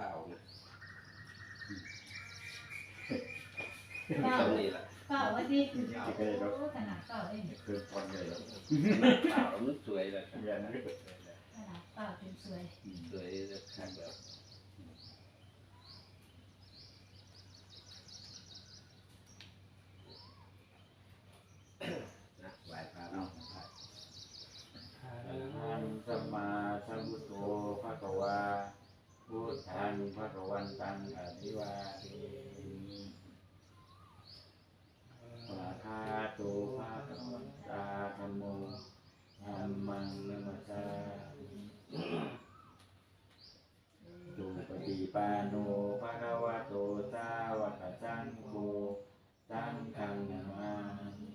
มันเฝ้านะเฝ้าตำนี้ล่ะเฝ้าว่าที่โอ้ขนาดเฝ้าเองคือตอนใหญ่แล้วเฝ้ามันสวยแล้วครับอย่านะขนาดเฝ้าจนสวย สวยแล้วครับแบบนะไหว้พระ เอา เนาะ อะหังสัมมาสัมพุทโธภะคะวาพุทธังภะคะวันตังอภิวาเทมิสาธาโตภะคะวันตาธัมโมธัมมังนัมสสามิสุปฏิปันโนภะคะวะโตสาวกสังโฆสังฆังนามามิ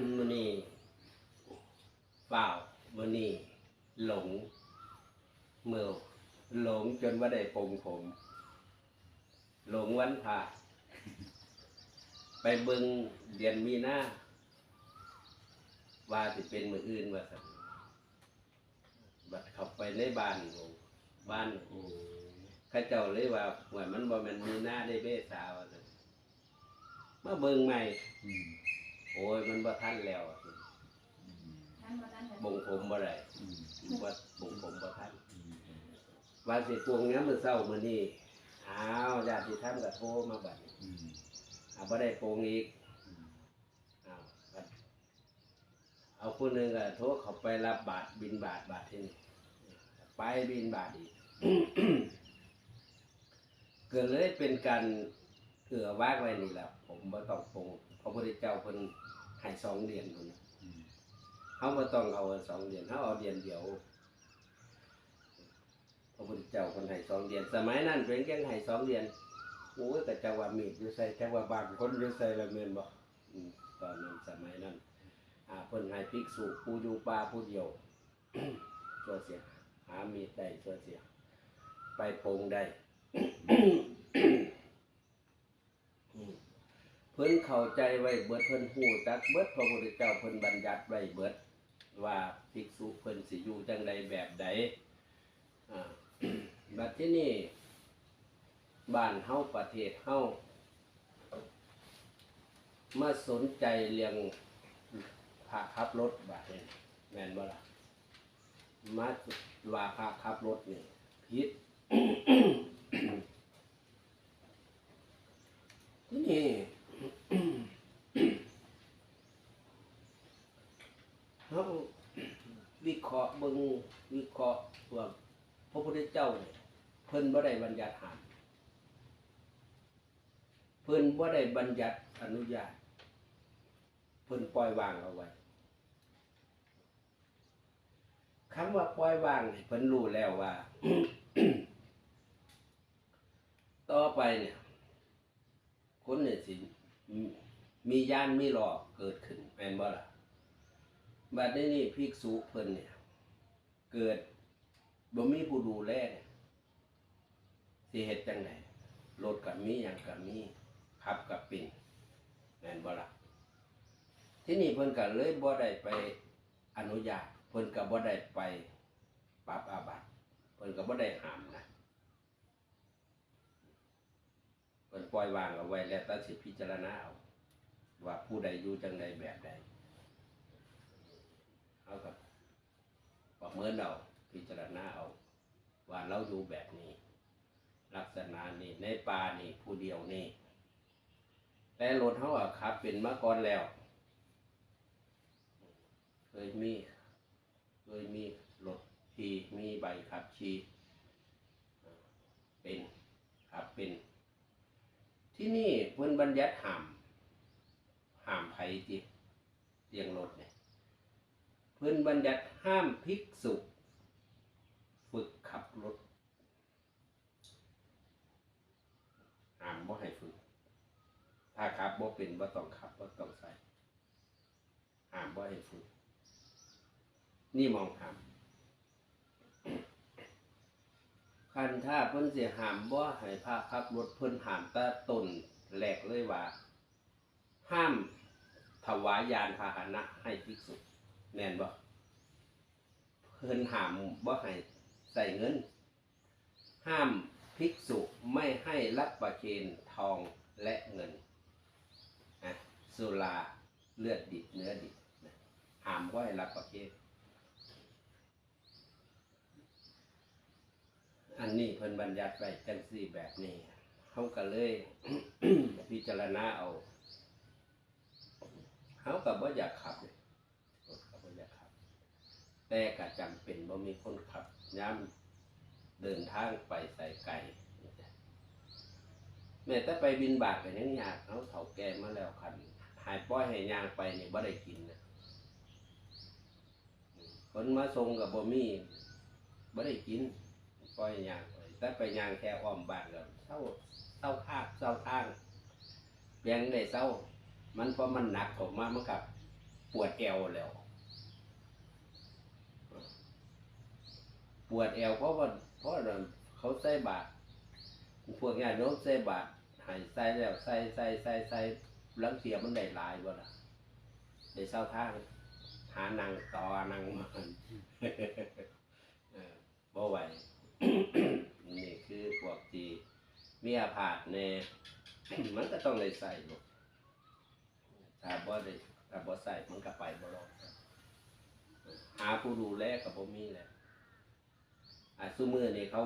มื้อนี้เปล่ามื้อนี้หลงเมื่อห ลงจนว่าได้ปลงผมหลงวันผ่า ไปเบิงเดือนมีนาว่าสิเป็นมืออื่นว่าสันบัดเข้าไปในบ้านของบ้านโอ้เข้าเจ้าเลยว่าหวยมันบ่แมันมีหน้าได้เบสาว่าซั่นมาเบิงใหม่อืมโอ้ยมันบ่ทันแล้วอะอืมท่านว่าท่านจะบ่งผมบ่ได้อืมบ่บ่งผมบ่ทันอืม ว่าสิปวงเนี้ยมื้อเช้ามื้อนี้อ้าวญาติธรรมก็โทรมาบัดนี้อืมอ่าบ่ได้ปวงอีกอืมอ้าวบัดเอาผู้หนึงก็โทรเข้าไปรับบาตรบินบาตรบาตรที่นี่ไปบินบาตรอีกก็เลยเป็นการเกือว่างไว้นี่แหละผมบ่ต้องปรุงพระพุทธเจ้าเพิ่นให้สองเดือนพุ่นน่ะอืมเฮาบ่ต้องเอาสองเดือนเฮาเอาเดือนเดียว พระพุทธเจ้าเพิ่นให้สองเดือน สมัยนั้นเป็นแค่ให้สองเดือนโอ้ยแต่จักว่ามีดอยู่ใส่จักว่าบางคนอยู่ใส่ละแม่นบอืมตอนนั้นสมัยนั้นอ่าเพิ่นให้ภิกษุผู้อยู่ป่าผู้เดียวตัวเสียหามีดได้ตัวเสีย ไปปงได้เพิ่นเข้าใจไว้เบิดเพิ่นฮู้จักเบิดพระพุทธเจ้าเพิ่นบัญญัติไว้เบิดว่าภิกษุเพิ่นสิอยู่จังใดแบบใดอ่า บัดที่นี่บ้านเฮาประเทศเฮามาสนใจเรื่องพาขับรถบาดนี้แม่นบ่ล่ะมาว่าพาขับรถนี่ผิดที่นี่เขาวิเคราะห์เบิ่งวิเคราะห์ว่า พระพุทธเจ้าเพิ่นบ่ได้บัญญัติห้ามเพิ่นบ่ได้บัญญัติอนุญาตเพิ่นปล่อยวางเอาไว้คำว่าปล่อยวางนี่เพิ่นรู้แล้วว่า ต่อไปเนี่ย คนเนี่ยสิมีมียานมีหลอกเกิดขึ้นแม่นบ่ล่ะบัดนี้นี่ภิกษุเพิ่นเนี่ย เกิด บ่มีผู้ดูแลสิเฮ็ดจังไดรถก็มีหยังก็มีขับก็เป็นแม่นบ่ละที่นี่เพิ่นก็เลยบ่ได้ไปอนุญาตเพิ่นก็บ่ได้ไปปรับอาบัติเพิ่นก็บ่ได้ห้ามนะเปิดปล่อยวางเอาไว้แล้วแตัดสิพิจารณาเอาว่าผู้ใดอยู่จังใดแบบใดเอากับประเมินเอา พิจารณาเอา ว่าเราอยู่แบบนี้ ลักษณะนี้ในป่านี่ผู้เดียวนี่ แต่รถเขาอะขับเป็นมาก่อนแล้ว เคยมี เคยมีรถขี่มีใบขับขี่เป็นขับเป็นที่นี่เพิ่นบัญญัติห้ามห้ามไผ่จิเรียงรถเนี่ยเพิ่นบัญญัติห้ามภิกษุ ฝึกขับรถห้ามบ่ให้ฝึก ถ้าขับบ่เป็นบ่ต้องขับบ่ต้องใส่ห้ามบ่ให้ฝึก นี่มองห้ามคันถ้าเพิ่นสิห้ามบ่ให้พาขับรถเพิ่นหามตะตนแรกเลยว่า ห้ามถวายยานพาหนะให้ภิกษุแม่นบ่เพิ่นหามบ่ให้ ใส่เงิน ห้ามภิกษุไม่ให้รับประเคนทองและเงินอะสุราเลือดดิบเนื้อดิบนะห้ามว่าให้รับประเคนอันนี้เพิ่นบัญญัติไว้จังซี่แบบนี้เขาก็เลยพิจารณาเอาเขาก็บ่อยากขับเลยรถก็บ่อยากขับ แต่ก็จำเป็นบ่มีคนขับ ย้ำเดินทางไปใส่ไก่แม้แต่ไปบินบาทก็ยังยากเขาเฒ่าแก่มาแล้วคัน หายป้อยให้ยางไปเนี่ยบ่ได้กินนะคนมาส่งกับบ่มีบ่ได้กินปล่อยให้ย่างไปแต่ไปยางแค่อ้อมบานก็เศร้าเศร้าคาบเศร้าทางเพียงได้เศร้า มันเพราะมันหนักออกมามันกับปวดเอวแล้ว ปวดเอวเพราะว่าเพราะว่าเขาใส่บาตรพวกงานโน้มใส่บาตรหายใส่แล้วใส่ใส่ใส่ใส่ลังเสียมันได้หลายบ่ล่ะได้เศร้าทางหานังต่อนังมันเออบ่ไหวนี่คือพวกที่มีอาพาธในมันก็ต้องได้ใส่ลูกถ้าบ่ได้ถ้าบ่ใส่มันก็ไปบ่รอดหาผู้ดูแลก็บ่มีแหละ อาซุมือนี่เขา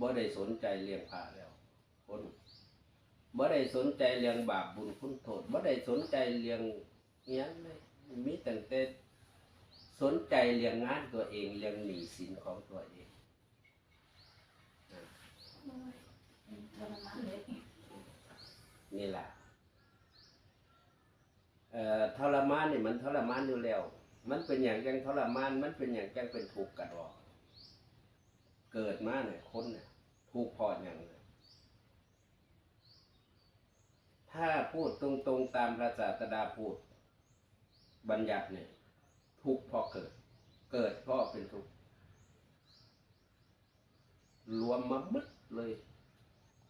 บ่ได้สนใจเลี้ยงพระแล้ว คนบ่ได้สนใจเลี้ยงบาปบุญคุณโทษบ่ได้สนใจเลี้ยงเงี้ยงเลยมีแต่แต่สนใจเลี้ยงงานตัวเองเลี้ยงหนี้สินของตัวเองนี่แหละเอ่อทรมานนี่มันทรมานอยู่แล้ว มันเป็นอย่างจังทรมาน มันเป็นอย่างจังเป็นทุกกันหรอก เกิดมาเนี่ยคนเนี่ยทุกพออย่างเนี่ยถ้าพูดตรงๆตามพระศาสดาพูด บัญญัติเนี่ย ทุกพราะเกิด เกิดเพราะเป็นทุกรวมมาหมดเลย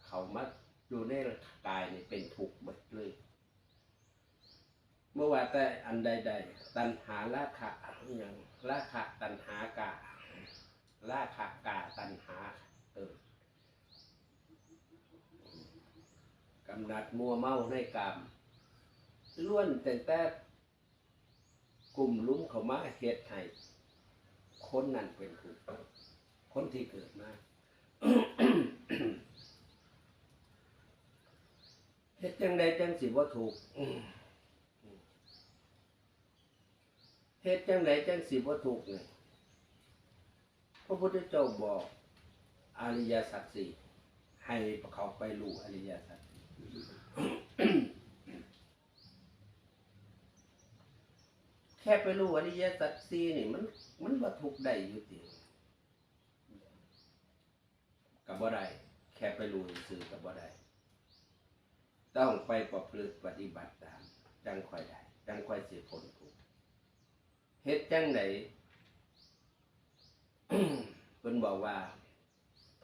เขามาอยู่ในกายนี่เป็นทุกหมดเลย เมื่อว่าแต่อันใดๆตัณหาราคะอย่างราคะตัณหากา ราคะกาตัณหาเออกำนัดมัวเมาในกามล้วนแต่แต่กลุ่มลุ้มเขามาเฮ็ดให้คนนั้นเป็นทุกข์คนที่เกิดมาเฮ็ดจังใดจังสิว่าถูกเฮ็ดจังใดจังสิว่าถูกเนี่ย พระพุทธเจ้าบอกอริยสัจสี่ให้เขาไปรู้อริยสัจแค่ไปรู้อริยสัจสี่นี่มัน มันว่าถูกได้อยู่ติกับบ่ได้แค่ไปรู้ซื่อกับบ่ได้ต้องไปประพฤติปฏิบัติตาม จังค่อยได้ จังค่อยเสิผลถูกเฮ็ดจังไหน เพิ่นบอกว่า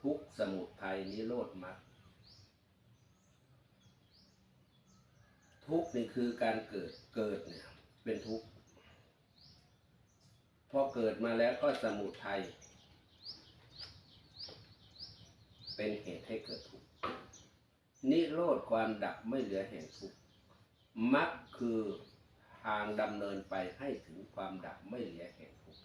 ทุกสมุทัยนิโรธมรรคทุกนี่คือการเกิดเกิดเนี่ย เป็นทุกพอเกิดมาแล้วก็สมุทัยเป็นเหตุให้เกิดทุกข์นิโรธความดับไม่เหลือแห่งทุกข์มรรคคือทางดำเนินไปให้ถึงความดับไม่เหลือแห่งทุกข์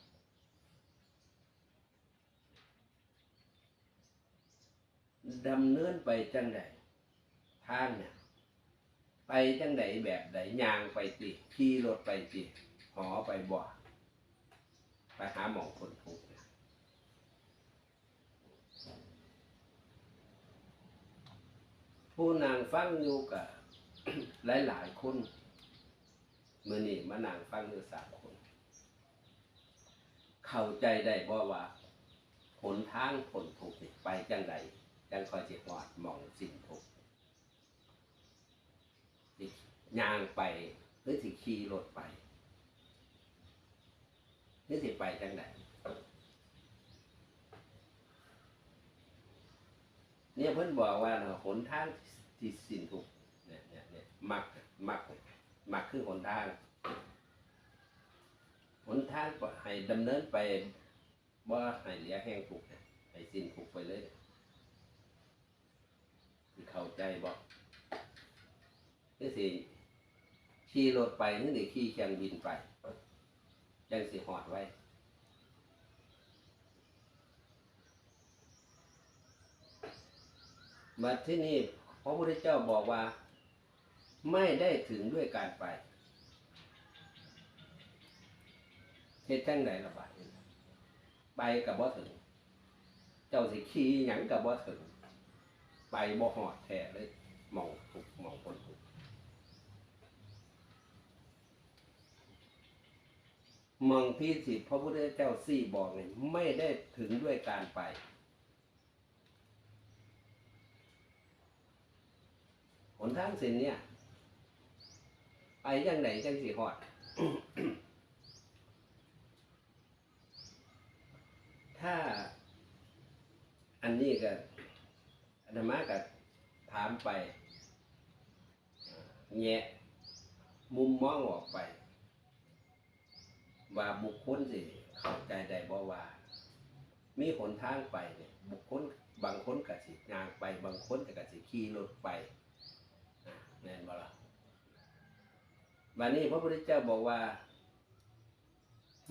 ดำเนินไปจังใดทางเนี่ยไปจังใดแบบใดยางไปติขี่รถไปติหอไปบ่ไปหาหมองคนทุกข์เนี่ยผู้นางฟังอยู่กับหลายหลายคนเมื่อนี่มานางฟังอยู่สามคน เข้าใจได้บ่ว่าผลทางผลถูกไปจังใด จังคอยเจ็บหอดมองสิ้นทุกข์สิย่างไปหรือสิขี่รถไปหรือสิไปจังใดเนี่ยเพิ่นบอกว่าหนทางที่สิ้นทุกข์เนี่ยเนี่ยเนี่ยมักมักมักคือหนทางหนทางให้ดำเนินไปบ่าให้เหลียแห้งถูกข์ให้สิ้นถูกข์ไปเลย เข้าใจบ่คือสิขี่รถไปนี่สิขี่เครื่องบินไปจังสิหอดไว้ มาที่นี่พระพุทธเจ้าบอกว่า ไม่ได้ถึงด้วยการไปเหตุจังไหนละบาดไปกับบ่ถึง เจ้าสิขี่หยังกับบ่ถึง ไปบ่หอดแท้เลยมองถูกมองคนถูกมองที่สิพระพุทธเจ้าสี่บอกเนี่ยไม่ได้ถึงด้วยการไป หนทางเส้นเนี่ย ไปยังไหนจังสีหอด ถ้าอันนี้ก็ อาตมาก็ถามไปแงะมุมมองออกไป ว่าบุคคลสิเข้าใจได้บ่ว่า มีหนทางไปเนี่ยบุคคลบางคนก็สิยางไป บางคนก็สิขี่รถไปแม่นบ่ล่ะวันนี้พระพุทธเจ้าบอกว่า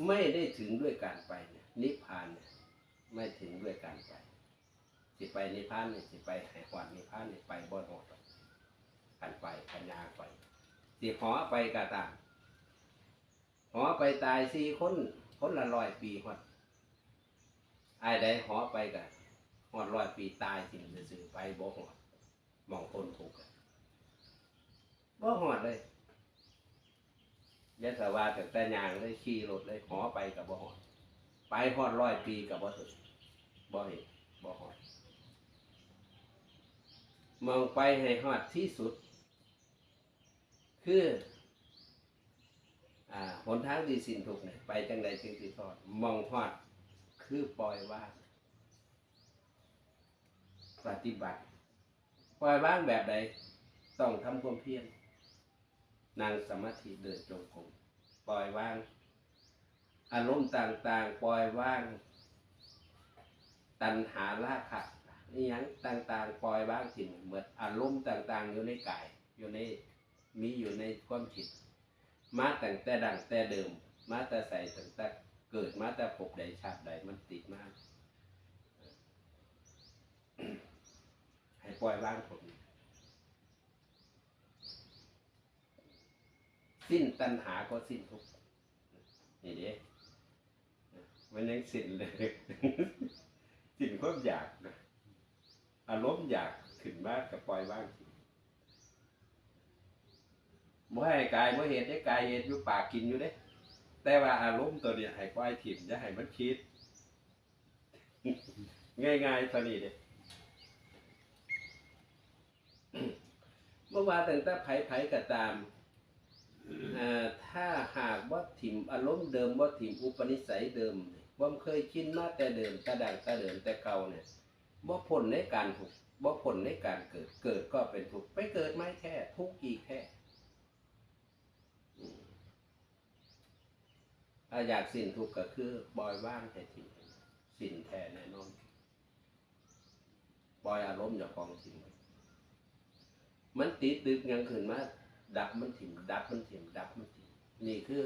ไม่ได้ถึงด้วยการไปเนี่ยนิพพานเนี่ยไม่ถึงด้วยการไป สิไปนิพพานนี่สิไปให้หอดนิพพานนี่ไปบ่หอดกันไปกันยาไปสิหอไปก็ตามหอไปตายสี่คนคนละร้อยปีหอดไอ้ใดหอไปก็หอดร้อยปีตายจริงซื่อไปบ่หอดมองคนถูกบ่หอดเลยยะสวาแต่แต่ยางเลยขี่รถเลยหอไปกับบ่หอดไปหอดร้อยปีกับบ่ถึงบ่เห็นบ่หอด มองไปให้หอดที่สุด คืออ่าหนทางดีสินทุกข์เนี่ยไปจังใดจึงสิดทอดมองหอดคือปล่อยว่างปฏิบัติ ปล่อยว่างแบบใดต้องทำความเพียรนั่งสมาธิเดินจงกรมปล่อยวาง อารมณ์ต่างๆ ปล่อยวาง ตัณหาราคะ นี่ยังต่างๆปล่อยวางสิ่งเหมือนอารมณ์ต่างๆ อยู่ในกาย อยู่ในมีอยู่ในความคิด มาตั้งแต่ดังแต่เดิม มาแต่ใส่ตั้งแต่เกิดมาแต่พบใดชาติใดมันติดมาก ให้ปล่อยวางผมสิ้นตัณหาก็สิ้นทุกข์นี่เด้มันยังสิ้นเลย สิ้นความอยากนะ อารมณ์อยากขึ้นมากกับปล่อยว่างบ่ให้กายบ่เห็นได้กายเห็นอยู่ปากกินอยู่เด้ แต่ว่าอารมณ์ตัวเนี้ยให้ปล่อยถิ่มจะให้มันคิด ง่ายๆตัวนี้เด้เมื่อวานตั้งแต่ไผๆก็ตามอ่าถ้าหากว่าถิ่มอารมณ์เดิมว่าถิ่มอุปนิสัยเดิมว่าเคยชินมาแต่เดิมแต่ดังแต่เดิมแต่เก่าเนี่ย ว่าผลในการถูกว่าผลในการเกิด เกิดก็เป็นทุกข์ไปเกิดไม่แท้ทุกข์อีกแท้ถ้าอยากสิ้นทุกข์ก็คือบอยว่างแต่ทิ้งสิ้นแท้แน่นอนบอยอารมณ์อย่าของทิ้งมันติดดึกยังขึ้นมาดับมันถิ่มดับมันถิ่มดับมันถิ่มนี่คือ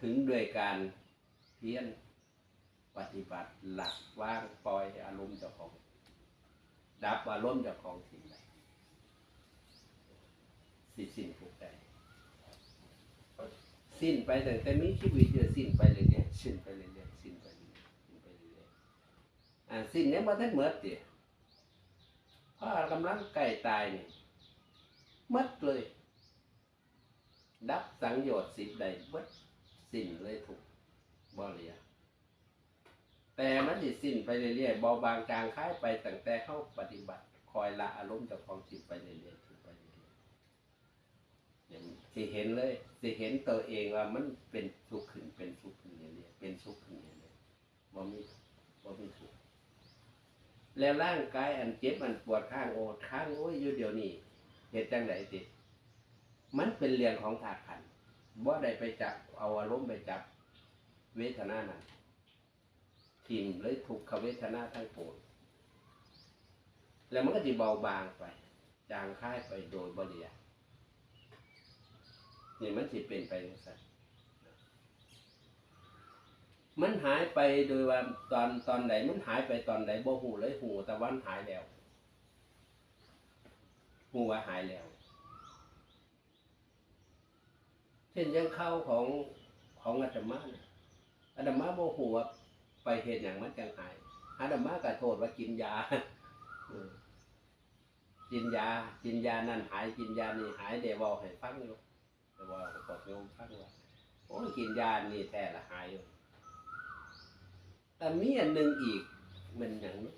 ถึงโดยการเพียร ปฏิบัติหลักว่างปล่อยอารมณ์เจ้าของ ดับอารมณ์เจ้าของถิ่มไปสิสิ้นทุกได้สิ้นไปแต่แต่มีชีวิตจะสิ้นไปเรื่อยๆสิ้นไปเรื่อยๆสิ้นไปเรื่อยๆสิ้นไปเรื่อยๆอ่าสิ้นเนี้ยมาได้เหมือนเดียเพราะกำลังใกล้ตายนี่มัดเลย ดับสังโยชน์สิบใดมัดสิ้นเลยถูกบ่เหลีย แต่มันสิสิ้นไปเรื่อยๆเบาบางจางคล้ายไปตั้งแต่เข้าปฏิบัติ คอยละอารมณ์จากความจิตไปเรื่อยๆถึงไปเรื่อยๆอย่างสิเห็นเลยสิเห็นตัวเองว่ามันเป็นสุขขึ้นเป็นสุขขึ้นเรื่อยๆเป็นสุขขึ้นเรื่อยๆบ่มีบ่มีทุกข์แล้วร่างกายอันเจ็บอันปวดข้างโอดข้างโอ้ยอยู่เดี๋ยวนี้เหตุจังไดติมันเป็นเรื่องของธาตุขันธ์บ่ได้ไปจับเอาอารมณ์ไปจับเวทนานั้น ทิมเลยทุกขเวทนาทั้งปวงแล้วมันก็จะเบาบางไป จางค่ายไปโดยบริยานี่มันสิเป็นไปจังซั่นมันหายไปโดยว่าตอนตอนไหนมันหายไปตอนไหนบ่หูเลยหูแต่วันหายแล้วหูว่าหายแล้ว เช่นยังเข้าของของอาตมาเนี่ยอาตมาโมโหว่า ไปเหตุอย่างมันจังหายอาตมาก็โทษว่ากินยาอกินยา กินยานั่นหาย กินยานี่หายเดวบอกให้ฟังอยู่เดวบอกบอกโยมฟังว่าโอ้กินยานี่แท้ละหายอยู่แต่มีอันหนึ่งอีกมันอย่างนี้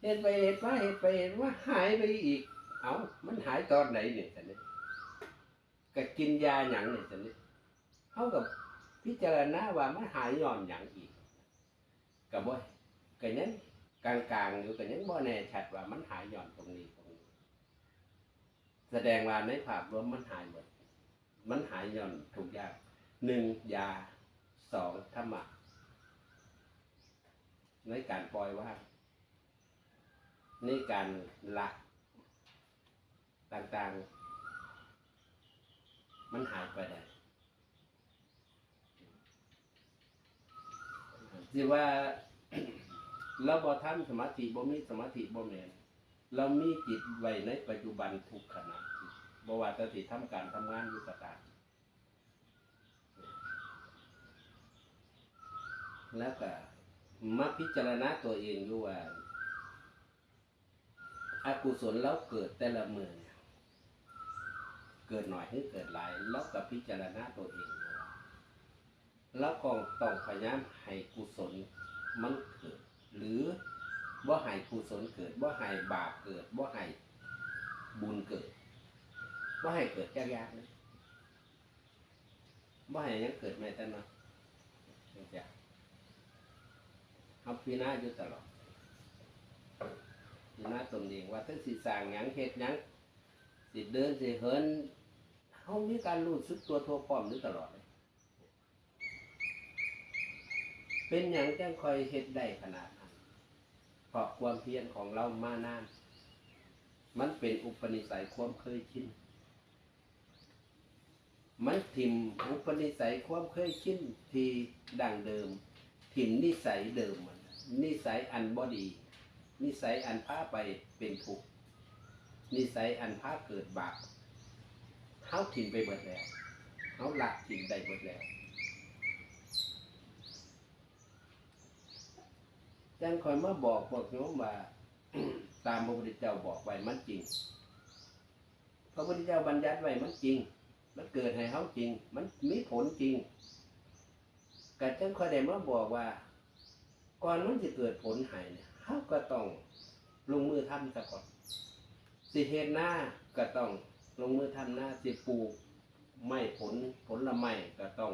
เห็นไปเห็นมาเห็นไปเห็นว่าหายไปอีก เอ้ามันหายตอนไหนเนี่ยแต่นี่ยก็กินยาหยังนี่สินี่เขากับ พิจารณาว่ามันหายย้อนหยังอีกกับบ่ก็ยังกลางๆอยู่ก็ยังบ่แน่ชัดว่ามันหายย้อนตรงนี้ตรงนี้ แสดงว่าในภาพรวมมันหายหมดมันหายย้อนทุกอย่างหนึ่งยาสองธรรมะในการปล่อยว่างในการละต่างๆ มันหายไปได้ สิว่าเราบ่ทำสมาธิบ่มีสมาธิบ่แม่นเรามีจิตไว้ในปัจจุบันทุกขณะจิตบ่ว่าจะสิทำการทำงานอยู่ก็ตามแล้วก็มาพิจารณาตัวเองอยู่ว่าอากุศลเราเกิดแต่ละมือเนี่ยเกิดหน่อยหรือเกิดหลายแล้วก็พิจารณาตัวเอง แล้วก็ต้องพยายามให้กุศลมันเกิด หรือบ่าให้กุศลเกิดบ่าให้บาปเกิดบ่าให้บุญเกิดบ่าให้เกิดยากๆนะบ่าให้ยังเกิดแม้แต่น้อยจังซี่เอาพิจารณาอยู่ตลอดพิจารณาตนเองว่าถ้าสิสร้างหยังเฮ็ดหยังสิเดินสิเหินเขามีการรู้สึกตัวทั่วพร้อมอยู่ตลอด เป็นอย่างจังคอยเฮ็ดได้ขนาดนั้นเพราะความเพียรของเรามานาน มันเป็นอุปนิสัยความเคยชินมันถิ่มอุปนิสัยความเคยชินที่ดังเดิม ถิ่มนิสัยเดิมมันนิสัยอันบอดี นิสัยอันพาไปเป็นทุกข์นิสัยอันพาเกิดบาปเขาถิ่นไปหมดแล้วเขาหลักถิ่นได้หมดแล้ว จังคอยมาบอกพวกโยมว่า ตามพระพุทธเจ้าบอกไว้มันจริง พระพุทธเจ้าบัญญัติไว้มันจริง มันเกิดให้เขาจริง มันมีผลจริงกัจังคอยได้มาบอกว่า ก่อนมันจะเกิดผลให้เนี่ยเขาก็ต้องลงมือทำซะก่อนสิเฮ็ดหน้าก็ต้องลงมือทำหน้าสิปลูกไม่ผลผลละไม่ก็ต้อง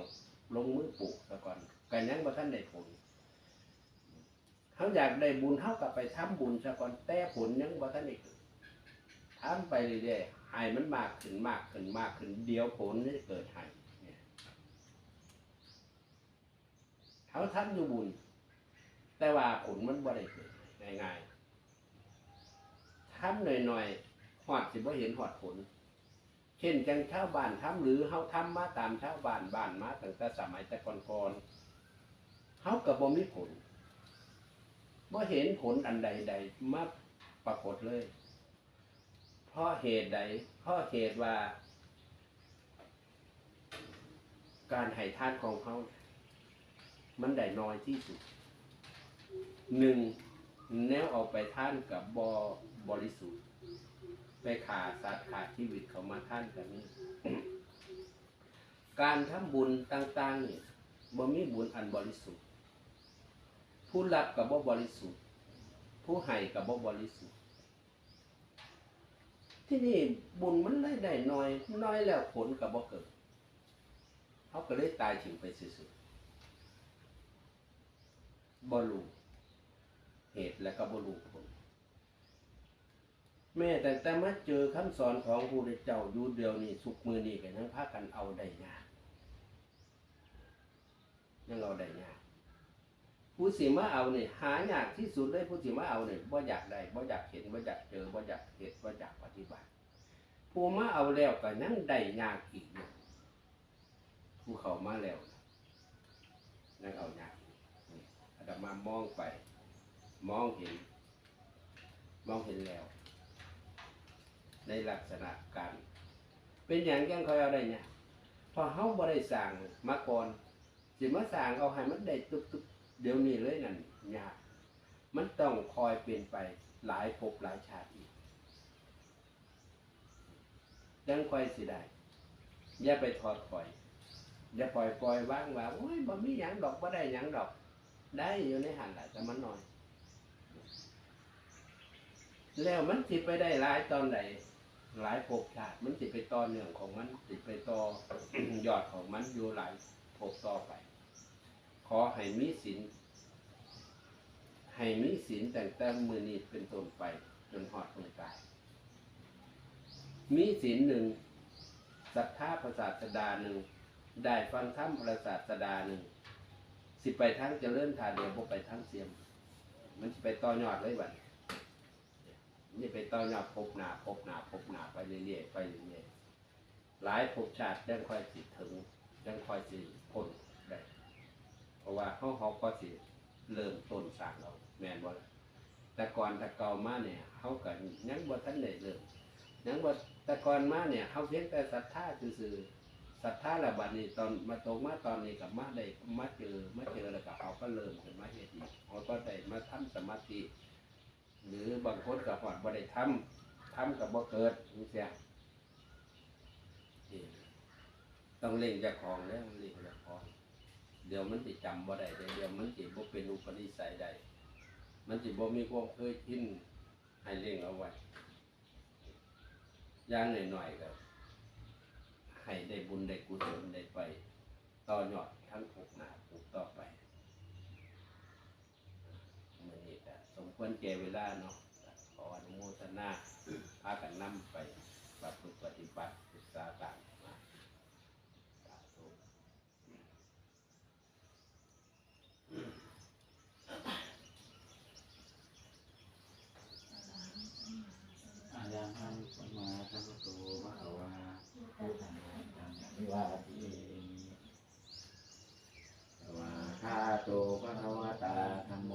ลงมือปลูกซะก่อนกันยังบ่ท่านได้ผล เขาอยากได้บุญเท่ากับไปทำบุญซะก่อนแต่ผลยังบ่ท่านได้เกิดทำไปเรื่อยๆให้มันมากขึ้นมากขึ้นมากขึ้นเดียวผลจะเกิดให้เนี่ยเขาทำอยู่บุญ แต่ว่าผลมันบ่ได้เกิดง่ายๆทำหน่อยๆหอดสิบ่เห็นหอดผลเช่นจังชาวบ้านทำหรือเฮาทำมาตามชาวบ้านบ้านมาตั้งแต่สมัยแต่ก่อนๆเฮาก็บ่มีผล บ่อเห็นผลอันใดๆมาปรากฏเลย เพราะเหตุใด เพราะเหตุว่า การให้ทานของเขามันได้น้อยที่สุดหนึ่งแนวเอาไปท่านกับบอบริสุทธิ์ ไปขาสัตว์ขาชีวิตเขามาท่านกันนี้ การทำบุญต่างๆเนี่ยบ่มีบุญอันบริสุทธิ์ ผู้รับกับบ่บริสุทธิ์ ผู้ให้กับบ่บริสุทธิ์ ที่นี่บุญมันเลยได้น้อย น้อยแล้วผลกับบ่เกิดเขาก็เลยตายถึงไปสุดๆบ่รู้เหตุและก็บรูผล แม่แต่แต่มาเจอคำสอนของพระพุทธเจ้าอยู่เดียวนี่สุกมือนี่กันทั้งพากันเอาได้ยากยังเอาได้ยาก ผู้สิมาเอาเนี่ยหายากที่สุดเลยผู้สิมาเอาเนี่ยบ่อยากได้บ่อยากเห็นบ่อยากเจอบ่อยากเห็นบ่อยากปฏิบัติผู้มาเอาแล้วก็ยังได้ยากอีกอยู่ผู้เขามาแล้วยังเอายากอีกนี่อาตมามองไป มองเห็น มองเห็นแล้ว ในลักษณะการ เป็นอย่างยังคอยเอาได้เนี่ยพอเฮาบ่ได้สร้างมาก่อนสิมาสร้างเอาให้มันได้ตุบๆ เดี๋ยวนี้เลยนั่นยาก มันต้องคอยเปลี่ยนไปหลายภพหลายชาติอีกยังคอยสิได้อย่าไปทอดปล่อย อย่าปล่อยปล่อยว่างว่าโอ้ยบ่มีหยังดอกบ่ได้หยังดอก ได้อยู่ในหันแหละแต่มันน้อย แล้วมันสิไปได้หลายตอนใดหลายภพชาติมันสิไปต่อเนื่องของมันสิไปต่อยอดของมันอยู่หลายภพต่อไป อให้มีศีลให้มีศีลแต่งแต่มือนี้เป็นต้นไปจนหอดมือตาย มีศีลหนึ่งศรัทธาพระศาสดาหนึ่งได้ฟังธรรมพระศาสดาหนึ่งสิไปทั้งจะเจริญทานเดียวบ่ไปทั้งเสียม มันสิไปต่อยอดเลยบัดนี้นี่ไปต่อยอดพบหนาพบหนาพบหนาไปเรื่อยๆไปเรื่อยๆหลายภพชาติยังค่อยสิถึงยังค่อยสิพ้น เพราะว่าเขาเขาก็สิเริ่มต้นสร้างเราแมนบ่ล่ะแต่ก่อนแต่เก่ามาเนี่ยเขาก็ยังบ่ทันได้เริ่มยังบ่แต่ก่อนมาเนี่ยเขาเพียงแต่ศรัทธาซื่อๆศรัทธาและบัดนี้ตอนมาตกมาตอนนี้กับมาได้มาเจอมาเจอแล้วก็เขาก็เริ่มขึ้นมาเฮ็ดอีกเขาก็ได้มาทำสมาธิหรือบางคนกับหอดบ่ได้ทำทำกับบ่เกิดนี่เสียต้องเล่งจ้าของแล้วเล่งจ้าของ เดี๋ยวมันสิจำบ่ได้เดี๋ยวมันสิบ่เป็นอุปนิสัยใดมันสิบ่มีความเคยชินให้เล่งเอาไว้ย่างหน่อยๆก็ให้ได้บุญได้กุศลได้ไป ต่อยอดทั้งผูกหนาผูกต่อไปมื่อนี้ก็สมควรแก่เวลาเนาะขออนุโมทนาพากันนำไปปฏิบัติปฏิบัติศึกษาต่างมาสาธุ อายังหันสมมาสัมพุทโธภะคะวาพุทธังธัมมัง วาทีสวาคาโตภะคะวตาธัมโม